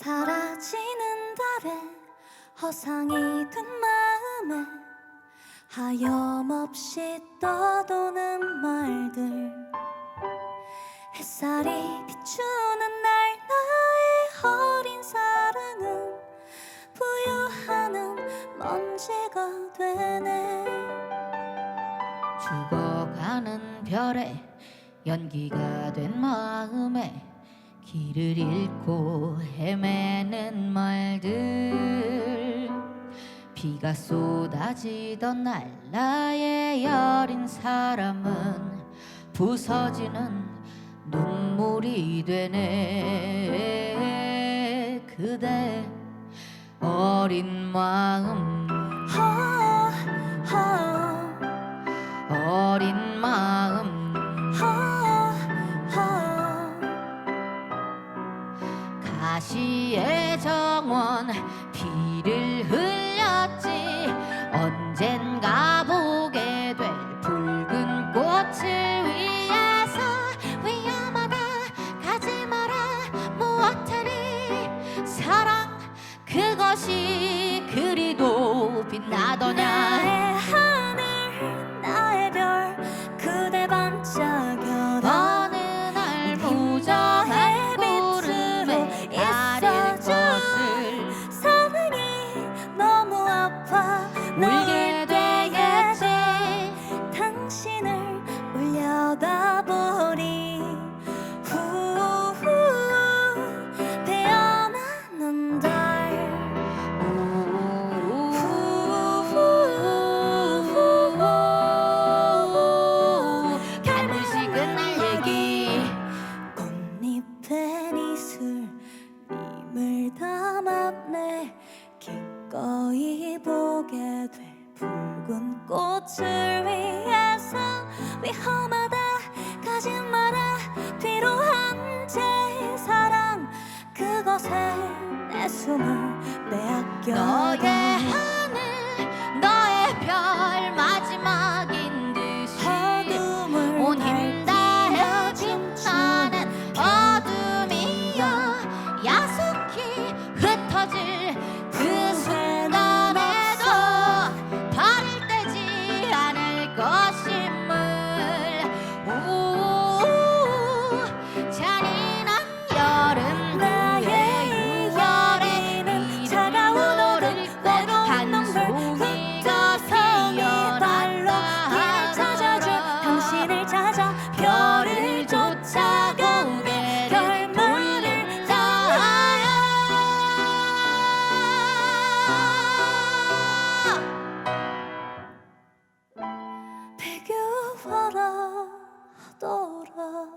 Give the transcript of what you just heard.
사라지는 달에 허상이 든 마음에 하염없이 떠도는 말들. 햇살이 비추는 날 나의 어린 사랑은 부유하는 먼지가 되네. 죽어가는 별에 연기가 된 마음에 길을 잃고 헤매는 말들. 비가 쏟아지던 날 나의 여린 사람은 부서지는 눈물이 되네. 그대 어린 마음. 어린 마음 가시의 정원 피를 흘렸지. 언젠가 보게 될 붉은 꽃을 위해서 위험하다. 가지 마라 무엇하니? 사랑 그것이 그리도 빛나더 보리. 후후 배어나는 달 우후후후 별무식은 날 얘기. 꽃잎에 이슬님을 담았네. 기꺼이 보게 될 붉은 꽃을 위해서 위험 하다 가지 마라. 필요한 제 사랑 그것에 내 숨을 빼앗겨. 너의 살아 돌아